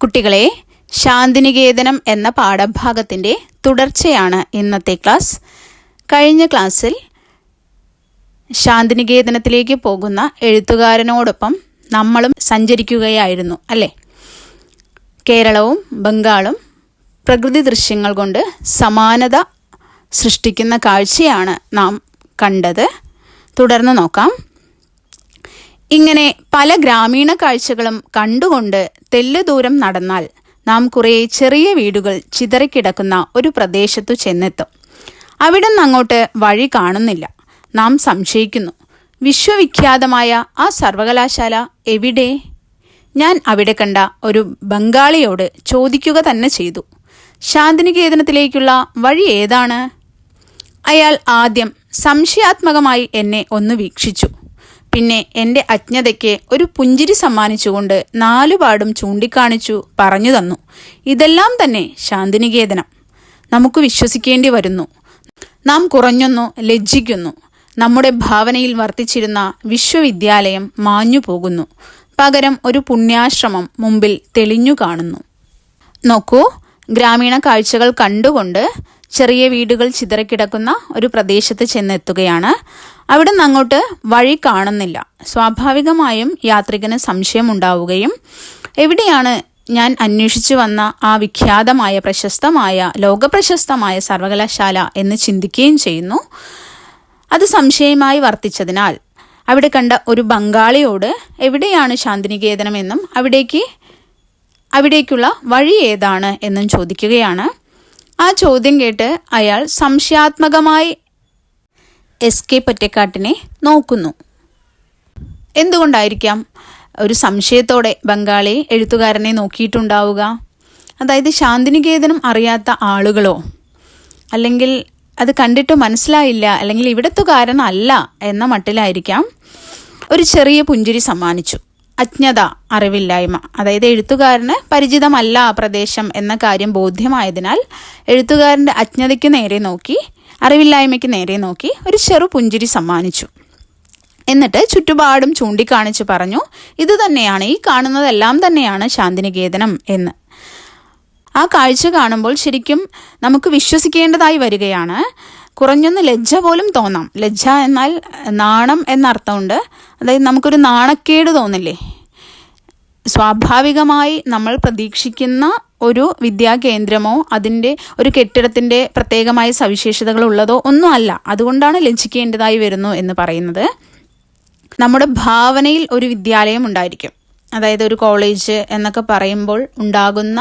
കുട്ടികളെ ശാന്തിനികേതനം എന്ന പാഠഭാഗത്തിന്റെ തുടർച്ചയാണ് ഇന്നത്തെ ക്ലാസ്. കഴിഞ്ഞ ക്ലാസ്സിൽ ശാന്തിനികേതനത്തിലേക്ക് പോകുന്ന എഴുത്തുകാരനോടൊപ്പം നമ്മളും സഞ്ചരിക്കുകയായിരുന്നു അല്ലേ? കേരളവും ബംഗാളും പ്രകൃതി ദൃശ്യങ്ങൾ കൊണ്ട് സമാനത സൃഷ്ടിക്കുന്ന കാഴ്ചയാണ് നാം കണ്ടത്. തുടർന്ന് നോക്കാം. ഇങ്ങനെ പല ഗ്രാമീണ കാഴ്ചകളും കണ്ടുകൊണ്ട് തെല്ല് ദൂരം നടന്നാൽ നാം കുറേ ചെറിയ വീടുകൾ ചിതറിക്കിടക്കുന്ന ഒരു പ്രദേശത്തു ചെന്നെത്തും. അവിടെ അങ്ങോട്ട് വഴി കാണുന്നില്ല. നാം സംശയിക്കുന്നു. വിശ്വവിഖ്യാതമായ ആ സർവകലാശാല എവിടെ? ഞാൻ അവിടെ കണ്ട ഒരു ബംഗാളിയോട് ചോദിക്കുക തന്നെ ചെയ്തു. ശാന്തിനികേതനത്തിലേക്കുള്ള വഴി ഏതാണ്? അയാൾ ആദ്യം സംശയാത്മകമായി എന്നെ ഒന്ന് വീക്ഷിച്ചു. പിന്നെ എന്റെ അജ്ഞതയ്ക്ക് ഒരു പുഞ്ചിരി സമ്മാനിച്ചുകൊണ്ട് നാലുപാടും ചൂണ്ടിക്കാണിച്ചു പറഞ്ഞു തന്നു. ഇതെല്ലാം തന്നെ ശാന്തിനികേതനം. നമുക്ക് വിശ്വസിക്കേണ്ടി വരുന്നു. നാം കുറഞ്ഞൊന്നു ലജ്ജിക്കുന്നു. നമ്മുടെ ഭാവനയിൽ വർത്തിച്ചിരുന്ന വിശ്വവിദ്യാലയം മാഞ്ഞു പോകുന്നു. പകരം ഒരു പുണ്യാശ്രമം മുമ്പിൽ തെളിഞ്ഞു കാണുന്നു. നോക്കൂ ഗ്രാമീണ കാഴ്ചകൾ കണ്ടുകൊണ്ട് ചെറിയ വീടുകൾ ചിതറിക്കിടക്കുന്ന ഒരു പ്രദേശത്ത് ചെന്നെത്തുകയാണ്. അവിടെ നിന്ന് അങ്ങോട്ട് വഴി കാണുന്നില്ല. സ്വാഭാവികമായും യാത്രികന് സംശയമുണ്ടാവുകയും എവിടെയാണ് ഞാൻ അന്വേഷിച്ചു വന്ന ആ വിഖ്യാതമായ പ്രശസ്തമായ ലോകപ്രശസ്തമായ സർവകലാശാല എന്ന് ചിന്തിക്കുകയും ചെയ്യുന്നു. അത് സംശയമായി വർത്തിച്ചതിനാൽ അവിടെ കണ്ട ഒരു ബംഗാളിയോട് എവിടെയാണ് ശാന്തിനികേതനം എന്നും അവിടേക്ക് അവിടേക്കുള്ള വഴി ഏതാണ് എന്നും ചോദിക്കുകയാണ്. ആ ചോദ്യം കേട്ട് അയാൾ സംശയാത്മകമായി എസ് കെ പൊറ്റക്കാട്ടിനെ നോക്കുന്നു. എന്തുകൊണ്ടായിരിക്കാം ഒരു സംശയത്തോടെ ബംഗാളി എഴുത്തുകാരനെ നോക്കിയിട്ടുണ്ടാവുക? അതായത് ശാന്തിനികേതനം അറിയാത്ത ആളുകളോ? അല്ലെങ്കിൽ അത് കണ്ടിട്ട് മനസ്സിലായില്ല അല്ലെങ്കിൽ ഇവിടത്തുകാരനല്ല എന്ന മട്ടിലായിരിക്കാം ഒരു ചെറിയ പുഞ്ചിരി സമ്മാനിച്ചു. അജ്ഞത അറിവില്ലായ്മ അതായത് എഴുത്തുകാരന് പരിചിതമല്ല ആ പ്രദേശം എന്ന കാര്യം ബോധ്യമായതിനാൽ എഴുത്തുകാരന്റെ അജ്ഞതയ്ക്ക് നേരെ നോക്കി അറിവില്ലായ്മയ്ക്ക് നേരെ നോക്കി ഒരു ചെറു പുഞ്ചിരി സമ്മാനിച്ചു. എന്നിട്ട് ചുറ്റുപാടും ചൂണ്ടിക്കാണിച്ച് പറഞ്ഞു ഇത് തന്നെയാണ് ഈ കാണുന്നതെല്ലാം തന്നെയാണ് ശാന്തിനികേതനം എന്ന്. ആ കാഴ്ച കാണുമ്പോൾ ശരിക്കും നമുക്ക് വിശ്വസിക്കേണ്ടതായി വരികയാണ്. കുറഞ്ഞൊന്ന് ലജ്ജ പോലും തോന്നാം. ലജ്ജ എന്നാൽ നാണം എന്നർത്ഥമുണ്ട്. അതായത് നമുക്കൊരു നാണക്കേട് തോന്നില്ലേ? സ്വാഭാവികമായി നമ്മൾ പ്രതീക്ഷിക്കുന്ന ഒരു വിദ്യാകേന്ദ്രമോ അതിന്റെ ഒരു കെട്ടിടത്തിന്റെ പ്രത്യേകമായ സവിശേഷതകൾ ഉള്ളതോ ഒന്നും അല്ല. അതുകൊണ്ടാണ് ലജ്ജിക്കേണ്ടതായി വരുന്നു എന്ന് പറയുന്നത്. നമ്മുടെ ഭാവനയിൽ ഒരു വിദ്യാലയം ഉണ്ടായിരിക്കും. അതായത് ഒരു കോളേജ് എന്നൊക്കെ പറയുമ്പോൾ ഉണ്ടാകുന്ന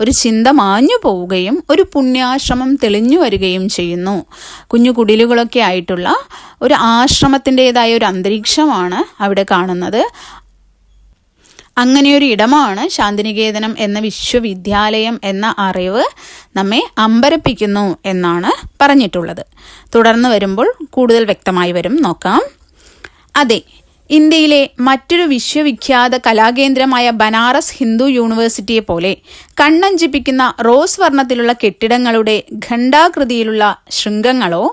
ഒരു ചിന്ത മാഞ്ഞു പോവുകയും ഒരു പുണ്യാശ്രമം തെളിഞ്ഞു വരികയും ചെയ്യുന്നു. കുഞ്ഞു കുടിലുകളൊക്കെ ആയിട്ടുള്ള ഒരു ആശ്രമത്തിന്റെതായ ഒരു അന്തരീക്ഷമാണ് അവിടെ കാണുന്നത്. അങ്ങനെയൊരു ഇടമാണ് ശാന്തിനികേതനം എന്ന വിശ്വവിദ്യാലയം എന്ന അറിവ് നമ്മെ അമ്പരപ്പിക്കുന്നു എന്നാണ് പറഞ്ഞിട്ടുള്ളത്. തുടർന്ന് വരുമ്പോൾ കൂടുതൽ വ്യക്തമായി വരും. നോക്കാം. അതെ ഇന്ത്യയിലെ മറ്റൊരു വിശ്വവിഖ്യാത കലാകേന്ദ്രമായ ബനാറസ് ഹിന്ദു യൂണിവേഴ്സിറ്റിയെ പോലെ കണ്ണഞ്ചിപ്പിക്കുന്ന റോസ് വർണത്തിലുള്ള കെട്ടിടങ്ങളുടെ ഖണ്ഡാകൃതിയിലുള്ള ശൃംഗങ്ങളോ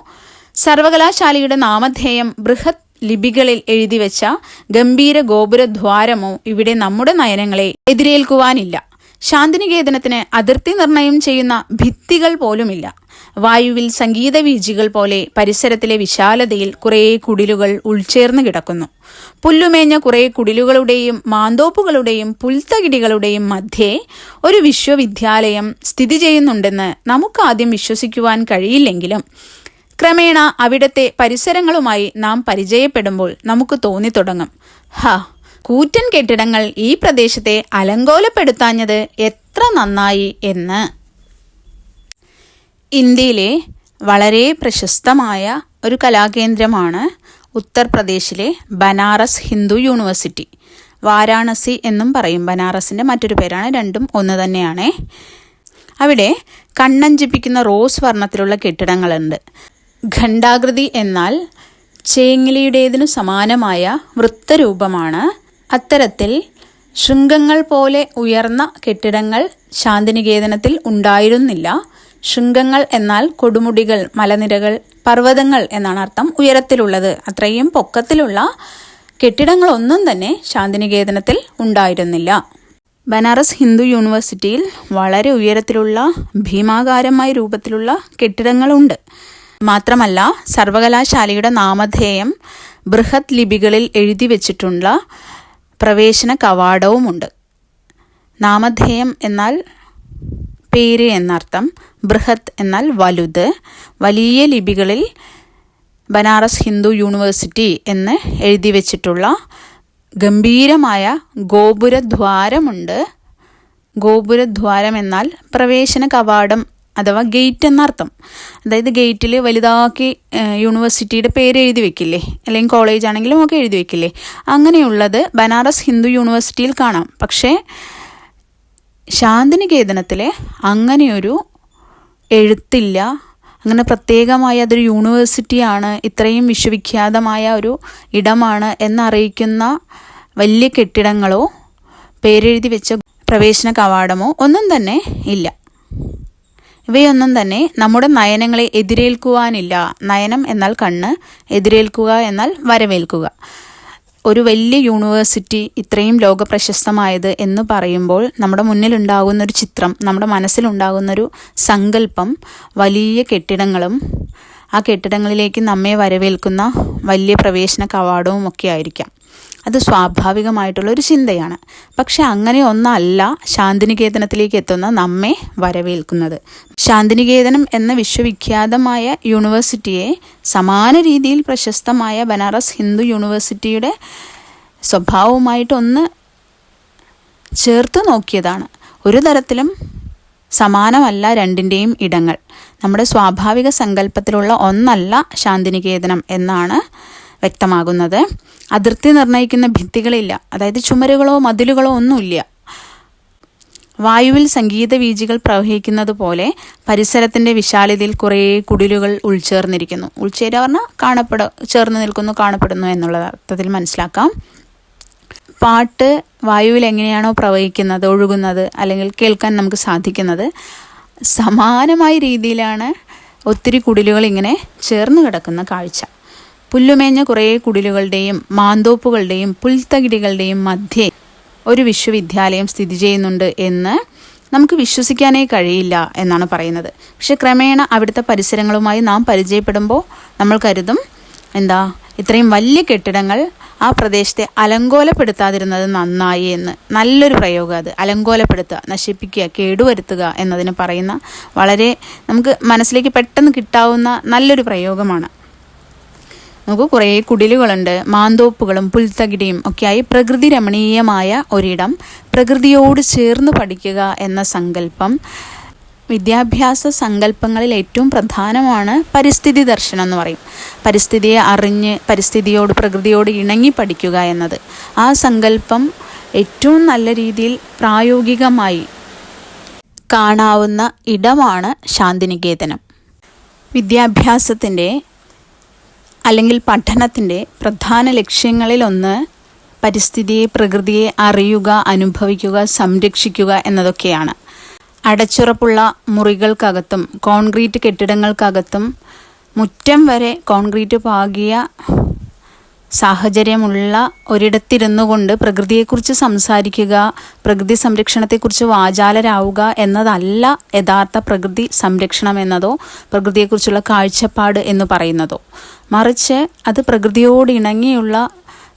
സർവകലാശാലയുടെ നാമധേയം ബൃഹത് ലിപികളിൽ എഴുതിവെച്ച ഗംഭീര ഗോപുരദ്വാരമോ ഇവിടെ നമ്മുടെ നയനങ്ങളെ എതിരേൽക്കുവാനില്ല. ശാന്തിനികേതനത്തിന് അതിർത്തി നിർണയം ചെയ്യുന്ന ഭിത്തികൾ പോലുമില്ല. വായുവിൽ സംഗീത വീജികൾ പോലെ പരിസരത്തിലെ വിശാലതയിൽ കുറേ കുടിലുകൾ ഉൾച്ചേർന്ന് കിടക്കുന്നു. പുല്ലുമേഞ്ഞ കുറേ കുടിലുകളുടെയും മാന്തോപ്പുകളുടെയും പുൽത്തകിടികളുടെയും മധ്യേ ഒരു വിശ്വവിദ്യാലയം സ്ഥിതി ചെയ്യുന്നുണ്ടെന്ന് നമുക്കാദ്യം വിശ്വസിക്കുവാൻ കഴിയില്ലെങ്കിലും ക്രമേണ അവിടത്തെ പരിസരങ്ങളുമായി നാം പരിചയപ്പെടുമ്പോൾ നമുക്ക് തോന്നിത്തുടങ്ങും. ഹ കൂറ്റൻ കെട്ടിടങ്ങൾ ഈ പ്രദേശത്തെ അലങ്കോലപ്പെടുത്താഞ്ഞത് എത്ര നന്നായി എന്ന്. ഇന്ത്യയിലെ വളരെ പ്രശസ്തമായ ഒരു കലാകേന്ദ്രമാണ് ഉത്തർപ്രദേശിലെ ബനാറസ് ഹിന്ദു യൂണിവേഴ്സിറ്റി. വാരാണസി എന്നും പറയും. ബനാറസിന്റെ മറ്റൊരു പേരാണ് രണ്ടും ഒന്ന് തന്നെയാണ്. അവിടെ കണ്ണഞ്ചിപ്പിക്കുന്ന റോസ് വർണത്തിലുള്ള കെട്ടിടങ്ങളുണ്ട്. ഖണ്ഡാകൃതി എന്നാൽ ചേങ്ങിലിയുടേതിനു സമാനമായ വൃത്തരൂപമാണ്. അത്തരത്തിൽ ശൃംഗങ്ങൾ പോലെ ഉയർന്ന കെട്ടിടങ്ങൾ ശാന്തിനികേതനത്തിൽ ഉണ്ടായിരുന്നില്ല. ശൃംഗങ്ങൾ എന്നാൽ കൊടുമുടികൾ മലനിരകൾ പർവതങ്ങൾ എന്നാണ് അർത്ഥം ഉയരത്തിലുള്ളത്. അത്രയും പൊക്കത്തിലുള്ള കെട്ടിടങ്ങളൊന്നും തന്നെ ശാന്തിനികേതനത്തിൽ ഉണ്ടായിരുന്നില്ല. ബനാറസ് ഹിന്ദു യൂണിവേഴ്സിറ്റിയിൽ വളരെ ഉയരത്തിലുള്ള ഭീമാകാരമായ രൂപത്തിലുള്ള കെട്ടിടങ്ങളുണ്ട്. മാത്രമല്ല സർവകലാശാലയുടെ നാമധേയം ബൃഹത് ലിപികളിൽ എഴുതി വച്ചിട്ടുള്ള പ്രവേശന കവാടവുമുണ്ട്. നാമധേയം എന്നാൽ പേര് എന്നർത്ഥം ബൃഹത് എന്നാൽ വലുത് വലിയ ലിപികളിൽ ബനാറസ് ഹിന്ദു യൂണിവേഴ്സിറ്റി എന്ന് എഴുതി വച്ചിട്ടുള്ള ഗംഭീരമായ ഗോപുരദ്വാരമുണ്ട്. ഗോപുരദ്വാരം എന്നാൽ പ്രവേശന കവാടം അഥവാ ഗേറ്റ് എന്നർത്ഥം. അതായത് ഗേറ്റിൽ വലുതാക്കി യൂണിവേഴ്സിറ്റിയുടെ പേര് എഴുതി വെക്കില്ലേ? അല്ലെങ്കിൽ കോളേജ് ആണെങ്കിലും ഒക്കെ എഴുതി വെക്കില്ലേ? അങ്ങനെയുള്ളത് ബനാറസ് ഹിന്ദു യൂണിവേഴ്സിറ്റിയിൽ കാണാം. പക്ഷേ ശാന്തിനികേതനത്തിൽ അങ്ങനെയൊരു എഴുത്തില്ല. അങ്ങനെ പ്രത്യേകമായ അതൊരു യൂണിവേഴ്സിറ്റിയാണ് ഇത്രയും വിശ്വവിഖ്യാതമായ ഒരു ഇടമാണ് എന്നറിയിക്കുന്ന വലിയ കെട്ടിടങ്ങളോ പേരെഴുതി വെച്ച പ്രവേശന കവാടമോ ഒന്നും തന്നെ ഇല്ല. ഇവയൊന്നും തന്നെ നമ്മുടെ നയനങ്ങളെ എതിരേൽക്കുവാനില്ല. നയനം എന്നാൽ കണ്ണ് എതിരേൽക്കുക എന്നാൽ വരവേൽക്കുക. ഒരു വലിയ യൂണിവേഴ്സിറ്റി ഇത്രയും ലോക പ്രശസ്തമായത് എന്ന് പറയുമ്പോൾ നമ്മുടെ മുന്നിലുണ്ടാകുന്നൊരു ചിത്രം നമ്മുടെ മനസ്സിലുണ്ടാകുന്നൊരു സങ്കല്പം വലിയ കെട്ടിടങ്ങളും ആ കെട്ടിടങ്ങളിലേക്ക് നമ്മെ വരവേൽക്കുന്ന വലിയ പ്രവേശന കവാടവും ഒക്കെ ആയിരിക്കാം. അത് സ്വാഭാവികമായിട്ടുള്ള ഒരു ചിന്തയാണ്. പക്ഷെ അങ്ങനെ ഒന്നല്ല ശാന്തിനികേതനത്തിലേക്ക് എത്തുന്ന നമ്മെ വരവേൽക്കുന്നത്. ശാന്തിനികേതനം എന്ന വിശ്വവിഖ്യാതമായ യൂണിവേഴ്സിറ്റിയെ സമാന രീതിയിൽ പ്രശസ്തമായ ബനാറസ് ഹിന്ദു യൂണിവേഴ്സിറ്റിയുടെ സ്വഭാവവുമായിട്ടൊന്ന് ചേർത്ത് നോക്കിയതാണ്. ഒരു തരത്തിലും സമാനമല്ല രണ്ടിന്റെയും ഇടങ്ങൾ. നമ്മുടെ സ്വാഭാവിക സങ്കല്പത്തിലുള്ള ഒന്നല്ല ശാന്തിനികേതനം എന്നാണ് വ്യക്തമാകുന്നത്. അതിർത്തി നിർണയിക്കുന്ന ഭിത്തികളില്ല. അതായത് ചുമരുകളോ മതിലുകളോ ഒന്നുമില്ല. വായുവിൽ സംഗീത വീജികൾ പ്രവഹിക്കുന്നത് പോലെ പരിസരത്തിന്റെ വിശാലതയിൽ കുറേ കുടിലുകൾ ഉൾച്ചേർന്നിരിക്കുന്നു. ഉൾച്ചേരുക പറഞ്ഞാൽ കാണപ്പെട ചേർന്ന് നിൽക്കുന്നു കാണപ്പെടുന്നു എന്നുള്ള അർത്ഥത്തിൽ മനസ്സിലാക്കാം. പാട്ട് വായുവിൽ എങ്ങനെയാണോ പ്രവഹിക്കുന്നത് ഒഴുകുന്നത് അല്ലെങ്കിൽ കേൾക്കാൻ നമുക്ക് സാധിക്കുന്നത് സമാനമായ രീതിയിലാണ് ഒത്തിരി കുടിലുകൾ ഇങ്ങനെ ചേർന്ന് കിടക്കുന്ന കാഴ്ച. പുല്ലുമേഞ്ഞ കുറേ കുടിലുകളുടെയും മാന്തോപ്പുകളുടെയും പുൽത്തകിടികളുടെയും മധ്യേ ഒരു വിശ്വവിദ്യാലയം സ്ഥിതി ചെയ്യുന്നുണ്ട് എന്ന് നമുക്ക് വിശ്വസിക്കാനേ കഴിയില്ല എന്നാണ് പറയുന്നത്. പക്ഷെ ക്രമേണ അവിടുത്തെ പരിസരങ്ങളുമായി നാം പരിചയപ്പെടുമ്പോൾ നമ്മൾ കരുതും എന്താ ഇത്രയും വലിയ കെട്ടിടങ്ങൾ ആ പ്രദേശത്തെ അലങ്കോലപ്പെടുത്താതിരുന്നത് നന്നായി എന്ന്. നല്ലൊരു പ്രയോഗം അത്. അലങ്കോലപ്പെടുത്തുക നശിപ്പിക്കുക കേടുവരുത്തുക എന്നതിന് പറയുന്ന വളരെ നമുക്ക് മനസ്സിലേക്ക് പെട്ടെന്ന് കിട്ടാവുന്ന നല്ലൊരു പ്രയോഗമാണ്. നമുക്ക് കുറേ കുടിലുകളുണ്ട്. മാന്തോപ്പുകളും പുൽത്തകിടിയും ഒക്കെയായി പ്രകൃതി രമണീയമായ ഒരിടം. പ്രകൃതിയോട് ചേർന്ന് പഠിക്കുക എന്ന സങ്കല്പം. വിദ്യാഭ്യാസ സങ്കല്പങ്ങളിൽ ഏറ്റവും പ്രധാനമാണ് പരിസ്ഥിതി ദർശനം എന്ന് പറയും. പരിസ്ഥിതിയെ അറിഞ്ഞ് പരിസ്ഥിതിയോട് പ്രകൃതിയോട് ഇണങ്ങി പഠിക്കുക എന്നത്. ആ സങ്കല്പം ഏറ്റവും നല്ല രീതിയിൽ പ്രായോഗികമായി കാണാവുന്ന ഇടമാണ് ശാന്തിനികേതനം. വിദ്യാഭ്യാസത്തിന്റെ അല്ലെങ്കിൽ പഠനത്തിന്റെ പ്രധാന ലക്ഷ്യങ്ങളിലൊന്ന് പരിസ്ഥിതിയെ പ്രകൃതിയെ അറിയുക അനുഭവിക്കുക സംരക്ഷിക്കുക എന്നതൊക്കെയാണ്. അടച്ചുറപ്പുള്ള മുറികൾക്കകത്തും കോൺക്രീറ്റ് കെട്ടിടങ്ങൾക്കകത്തും മുറ്റം വരെ കോൺക്രീറ്റ് പാകിയ സാഹചര്യമുള്ള ഒരിടത്തിരുന്നു കൊണ്ട് പ്രകൃതിയെക്കുറിച്ച് സംസാരിക്കുക പ്രകൃതി സംരക്ഷണത്തെക്കുറിച്ച് വാചാലരാവുക എന്നതല്ല യഥാർത്ഥ പ്രകൃതി സംരക്ഷണം എന്നതോ പ്രകൃതിയെക്കുറിച്ചുള്ള കാഴ്ചപ്പാട് എന്ന് പറയുന്നതോ. മറിച്ച് അത് പ്രകൃതിയോട് ഇണങ്ങിയുള്ള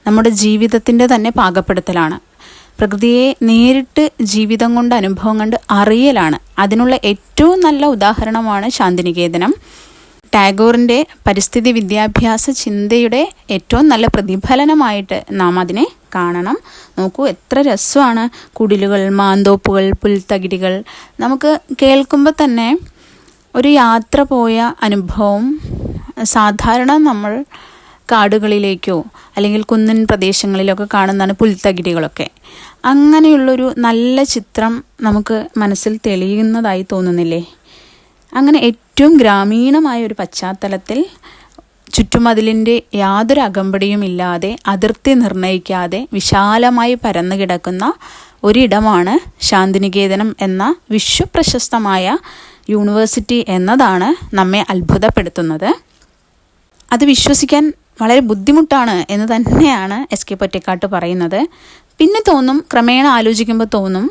നമ്മുടെ ജീവിതത്തിന്റെ തന്നെ പാകപ്പെടുത്തലാണ്. പ്രകൃതിയെ നേരിട്ട് ജീവിതം കൊണ്ട് അനുഭവം കൊണ്ട് അറിയലാണ്. അതിനുള്ള ഏറ്റവും നല്ല ഉദാഹരണമാണ് ശാന്തിനികേതനം. ടാഗോറിന്റെ പരിസ്ഥിതി വിദ്യാഭ്യാസ ചിന്തയുടെ ഏറ്റവും നല്ല പ്രതിഫലനമായിട്ട് നാം അതിനെ കാണണം. നോക്കൂ എത്ര രസമാണ്. കുടിലുകൾ മാന്തോപ്പുകൾ പുൽത്തകിടികൾ. നമുക്ക് കേൾക്കുമ്പോൾ തന്നെ ഒരു യാത്ര പോയ അനുഭവം സാധാരണ നമ്മൾ കാടുകളിലേക്കോ അല്ലെങ്കിൽ കുന്നിൻ പ്രദേശങ്ങളിലൊക്കെ കാണുന്നതാണ് പുൽത്തകിടികളൊക്കെ. അങ്ങനെയുള്ളൊരു നല്ല ചിത്രം നമുക്ക് മനസ്സിൽ തെളിയുന്നതായി തോന്നുന്നില്ലേ? അങ്ങനെ ഏറ്റവും ഗ്രാമീണമായ ഒരു പശ്ചാത്തലത്തിൽ ചുറ്റുമതിലിന്റെ യാതൊരു അകമ്പടിയും ഇല്ലാതെ അതിർത്തി നിർണയിക്കാതെ വിശാലമായി പരന്നു കിടക്കുന്ന ഒരിടമാണ് ശാന്തിനികേതനം എന്ന വിശ്വപ്രശസ്തമായ യൂണിവേഴ്സിറ്റി എന്നതാണ് നമ്മെ അത്ഭുതപ്പെടുത്തുന്നത്. അത് വിശ്വസിക്കാൻ വളരെ ബുദ്ധിമുട്ടാണ് എന്ന് തന്നെയാണ് എസ് കെ പൊറ്റക്കാട്ട് പറയുന്നത്. പിന്നെ തോന്നും ക്രമേണ ആലോചിക്കുമ്പോൾ തോന്നും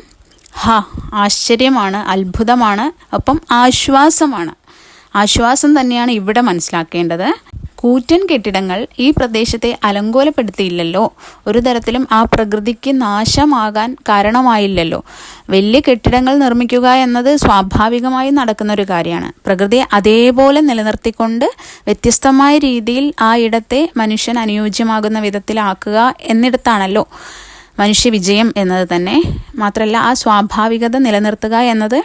ഹാ ആശ്ചര്യമാണ് അത്ഭുതമാണ് ഒപ്പം ആശ്വാസമാണ്. ആശ്വാസം തന്നെയാണ് ഇവിടെ മനസ്സിലാക്കേണ്ടത്. കൂറ്റൻ കെട്ടിടങ്ങൾ ഈ പ്രദേശത്തെ അലങ്കോലപ്പെടുത്തിയില്ലല്ലോ. ഒരു തരത്തിലും ആ പ്രകൃതിക്ക് നാശമാകാൻ കാരണമായില്ലല്ലോ. വലിയ കെട്ടിടങ്ങൾ നിർമ്മിക്കുക എന്നത് സ്വാഭാവികമായി നടക്കുന്ന ഒരു കാര്യമാണ്. പ്രകൃതിയെ അതേപോലെ നിലനിർത്തിക്കൊണ്ട് വ്യത്യസ്തമായ രീതിയിൽ ആ ഇടത്തെ മനുഷ്യൻ അനുയോജ്യമാകുന്ന വിധത്തിലാക്കുക എന്നിടത്താണല്ലോ മനുഷ്യ വിജയം എന്നത് തന്നെ. മാത്രമല്ല ആ സ്വാഭാവികത നിലനിർത്തുക എന്നത്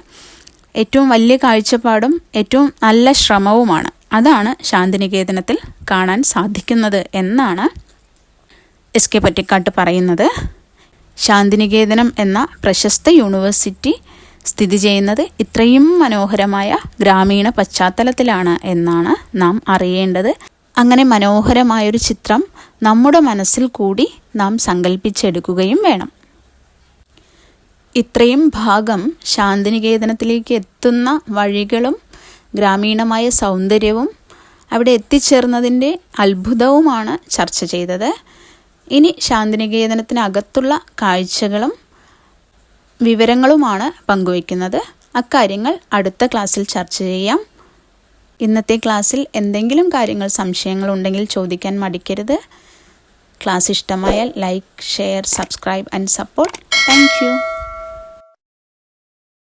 ഏറ്റവും വലിയ കാഴ്ചപ്പാടും ഏറ്റവും നല്ല ശ്രമവുമാണ്. അതാണ് ശാന്തിനികേതനത്തിൽ കാണാൻ സാധിക്കുന്നത് എന്നാണ് എസ് കെ പറ്റിക്കാട്ട് പറയുന്നത്. ശാന്തിനികേതനം എന്ന പ്രശസ്ത യൂണിവേഴ്സിറ്റി സ്ഥിതി ചെയ്യുന്നത് ഇത്രയും മനോഹരമായ ഗ്രാമീണ പശ്ചാത്തലത്തിലാണ് എന്നാണ് നാം അറിയേണ്ടത്. അങ്ങനെ മനോഹരമായൊരു ചിത്രം നമ്മുടെ മനസ്സിൽ കൂടി നാം സങ്കല്പിച്ചെടുക്കുകയും വേണം. ഇത്രയും ഭാഗം ശാന്തിനികേതനത്തിലേക്ക് എത്തുന്ന വഴികളും ഗ്രാമീണമായ സൗന്ദര്യവും അവിടെ എത്തിച്ചേർന്നതിന്റെ അത്ഭുതവുമാണ് ചർച്ച ചെയ്തത്. ഇനി ശാന്തിനികേതനത്തിനകത്തുള്ള കാഴ്ചകളും വിവരങ്ങളുമാണ് പങ്കുവയ്ക്കുന്നത്. അക്കാര്യങ്ങൾ അടുത്ത ക്ലാസ്സിൽ ചർച്ച ചെയ്യാം. ഇന്നത്തെ ക്ലാസ്സിൽ എന്തെങ്കിലും കാര്യങ്ങൾ സംശയങ്ങൾ ഉണ്ടെങ്കിൽ ചോദിക്കാൻ മടിക്കരുത്. ക്ലാസ് ഇഷ്ടമായാൽ like share subscribe and support. Thank